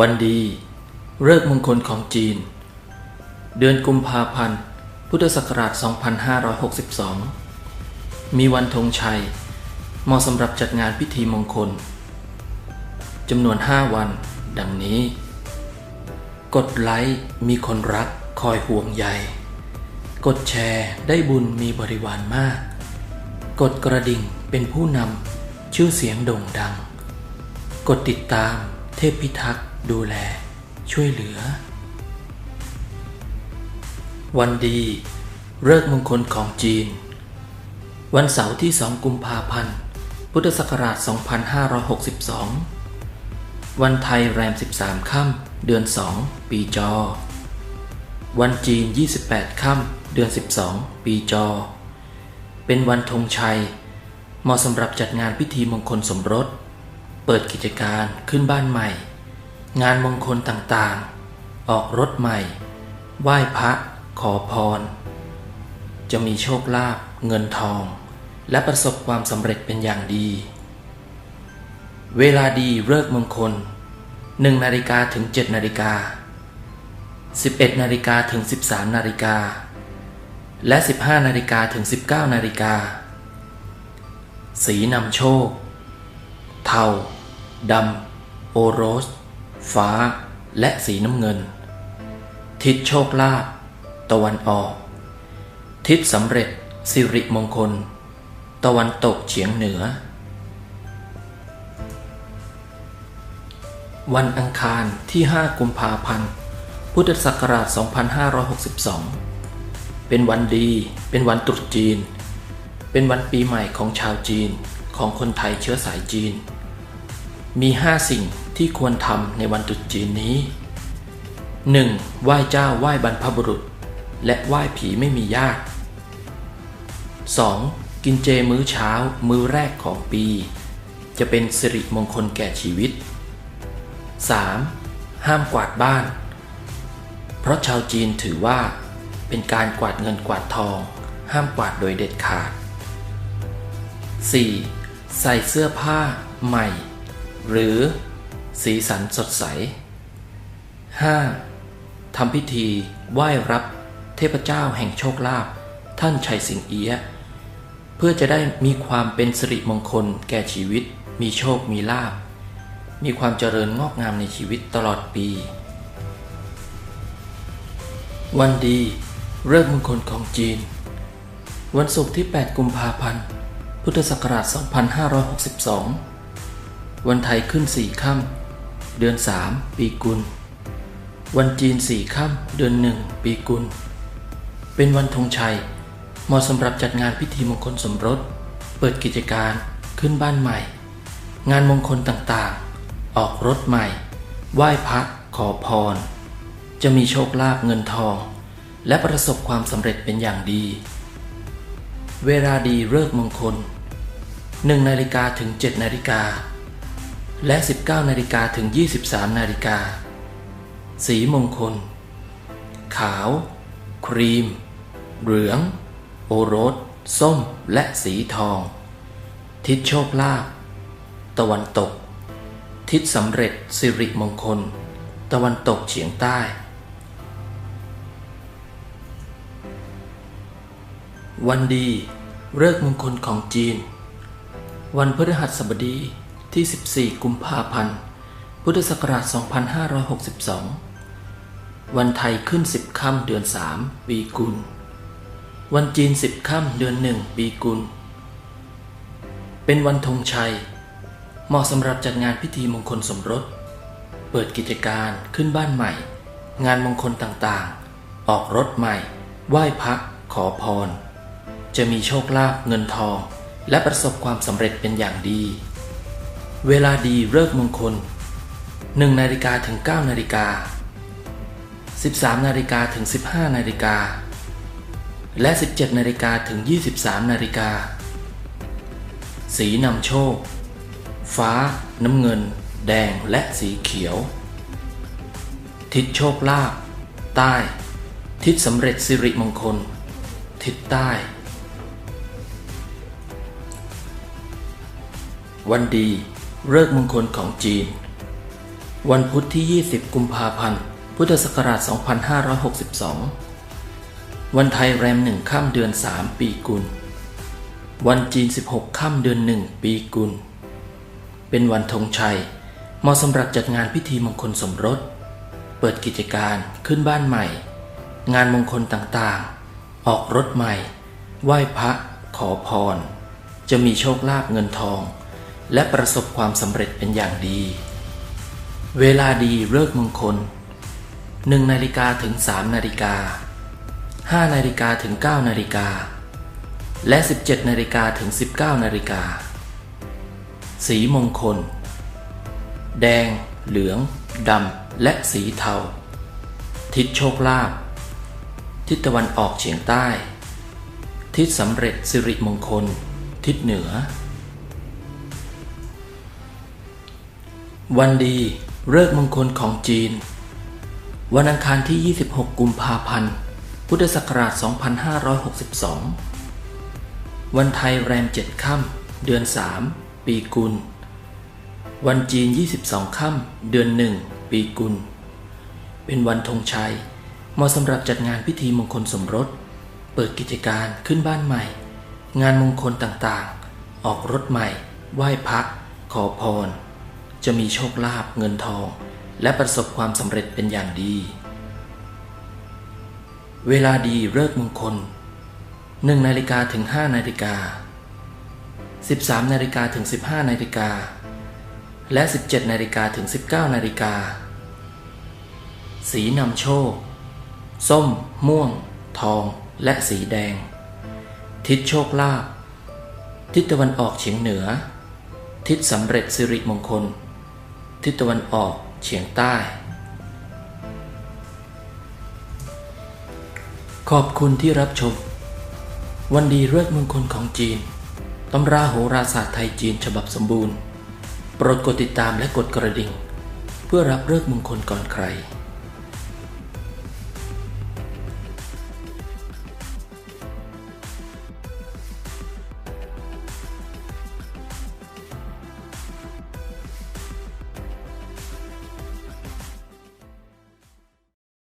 วันดีเลิกมงคลของจีน เดือนกุมภาพันธ์ พุทธศักราช 2562 มีวันธงชัย เหมาะสำหรับจัดงานพิธีมงคล จำนวน 5 วัน ดังนี้ กดไลค์มีคนรักคอยห่วงใย กดแชร์ได้บุญมีบริวารมาก กดกระดิ่งเป็นผู้นำชื่อเสียงโด่งดัง กดติดตามเทพพิทักษ์ ดูแล ช่วยเหลือ วันดีเลิกมงคลของจีน วันเสาร์ที่ 2 กุมภาพันธ์ พุทธศักราช 2562 วันไทยแรม 13 ค่ำเดือน 2 ปีจอ วันจีน 28 ค่ำเดือน 12 ปีจอ เป็นวันธงชัย เหมาะสำหรับจัดงานพิธีมงคลสมรส เปิดกิจการขึ้นบ้านใหม่ งานมงคลต่างๆ ออกรถใหม่ ไหว้พระ ขอพร จะมีโชคลาภเงินทอง และประสบความสำเร็จเป็นอย่างดี เวลาดีเลิกมงคล 1นาฬิกาถึง 7นาฬิกา 11นาฬิกาถึง 13นาฬิกา และ 15นาฬิกาถึง 19นาฬิกา สีนำโชค เทาดำโอโรส ฟ้าและสีน้ำเงิน ทิศโชคลาภตะวันออก ทิศสำเร็จสิริมงคล ตะวันตกเฉียงเหนือ วันอังคารที่ 5 กุมภาพันธ์ พุทธศักราช 2562 เป็นวันดี เป็นวันตรุษจีน เป็นวันปีใหม่ของชาวจีนของคนไทยเชื้อสายจีน มีห้าสิ่ง ที่ควรทำในวันตรุษจีนนี้ 1. ไหว้เจ้าไหว้บรรพบุรุษ และไหว้ผีไม่มีญาติ 2. กินเจมื้อเช้า มื้อแรกของปี จะเป็นสิริมงคลแก่ชีวิต 3. ห้ามกวาดบ้าน เพราะชาวจีนถือว่า เป็นการกวาดเงินกวาดทอง ห้ามกวาดโดยเด็ดขาด 4. ใส่เสื้อผ้าใหม่ หรือ สีสันสดใส 5. ทำพิธีไหว้รับเทพเจ้าแห่งโชคลาภท่านชัยสิงเอียะเพื่อจะได้มีความเป็นสิริมงคลแก่ชีวิต มีโชคมีลาภมีความเจริญงอกงามในชีวิตตลอดปี วันดีเริ่มมงคลของจีน วันศุกร์ที่ 8 กุมภาพันธ์ พุทธศักราช 2562 วันไทยขึ้น 4 ค่ำ เดือน 3 ปีกุล วันจีน4ค่ำเดือน1ปีกุล เป็นวันธงชัยเหมาะสำหรับจัดงานพิธีมงคลสมรส เปิดกิจการขึ้นบ้านใหม่ งานมงคลต่างๆ ออกรถใหม่ ไหว้พระขอพร จะมีโชคลาภเงินทอง และประสบความสำเร็จเป็นอย่างดี เวลาดีเลิกมงคล1นาฬิกาถึง7นาฬิกา และ 19นาฬิกาถึง 23นาฬิกา สีมงคล ขาว ครีม เหลือง โอรส ส้ม และสีทอง ทิศโชคลาภ ตะวันตก ทิศสำเร็จสิริมงคล ตะวันตกเฉียงใต้ วันดีเลิกมงคลของจีน วันพฤหัสบดี ที่ 14 กุมภาพันธ์ พุทธศักราช 2562 วันไทยขึ้น 10 ค่ำเดือน 3 ปีกุล วันจีน 10 ค่ำเดือน 1 ปีกุล เป็นวันธงชัย เหมาะสำหรับจัดงานพิธีมงคลสมรส เปิดกิจการขึ้นบ้านใหม่ งานมงคลต่างๆ ออกรถใหม่ ไหว้พระขอพร จะมีโชคลาภเงินทองและประสบความสำเร็จเป็นอย่างดี เวลาดีเลิกมงคล 1นาฬิกาถึง9นาฬิกา 13นาฬิกาถึง 15นาฬิกา และ 17นาฬิกาถึง 23นาฬิกา สีนำโชค ฟ้า น้ำเงิน แดงและสีเขียว ทิศโชคลาภใต้ ทิศสำเร็จสิริมงคล ทิศใต้วันดี เลิกษ์มงคลของจีน วันพุธที่ 20 กุมภาพันธ์ พุทธศักราช 2562 วันไทยแรมหนึ่งข้ามเดือน 3 ปีกุล วันจีน 16 ข้ามเดือน 1 ปีกุล เป็นวันธงชัยเหมาะสำหรับจัดงานพิธีมงคลสมรส เปิดกิจการขึ้นบ้านใหม่ งานมงคลต่างๆ ออกรถใหม่ ไหว้พระ ขอพร จะมีโชคลาภเงินทอง และประสบความสำเร็จเป็นอย่างดี เวลาดีเลิกมงคล 1นาฬิกาถึง 3นาฬิกา 5นาฬิกาถึง 9นาฬิกา และ 17นาฬิกาถึง 19นาฬิกา สีมงคล แดง เหลือง ดำ และสีเทา ทิศโชคลาภ ทิศตะวันออกเฉียงใต้ ทิศสำเร็จสิริมงคล ทิศเหนือ วันดีเลิกมงคลของจีน วันอังคารที่ 26 กุมภาพันธ์ พุทธศักราช 2562 วันไทยแรม 7 ค่ำเดือน 3 ปีกุล วันจีน 22 ค่ำเดือน 1 ปีกุล เป็นวันธงชัย เหมาะสำหรับจัดงานพิธีมงคลสมรส เปิดกิจการขึ้นบ้านใหม่ งานมงคลต่างๆ ออกรถใหม่ ไหว้พระขอพร จะมีโชคลาภเงินทอง และประสบความสำเร็จเป็นอย่างดี เวลาดีเลิกมงคล 1นาฬิกาถึง 5นาฬิกา 13นาฬิกาถึง 15นาฬิกา และ 17นาฬิกาถึง 19นาฬิกา สีนำโชค ส้ม ม่วง ทอง และสีแดง ทิศโชคลาภทิศตะวันออกเฉียงเหนือ ทิศสำเร็จสิริมงคล ทิศตะวันออกเฉียงใต้ ขอบคุณที่รับชม วันดีเลิกษ์มงคลของจีนตำราโหราศาสตร์ไทยจีนฉบับสมบูรณ์ โปรดกดติดตามและกดกระดิ่ง เพื่อรับเลิกษ์มงคลก่อนใคร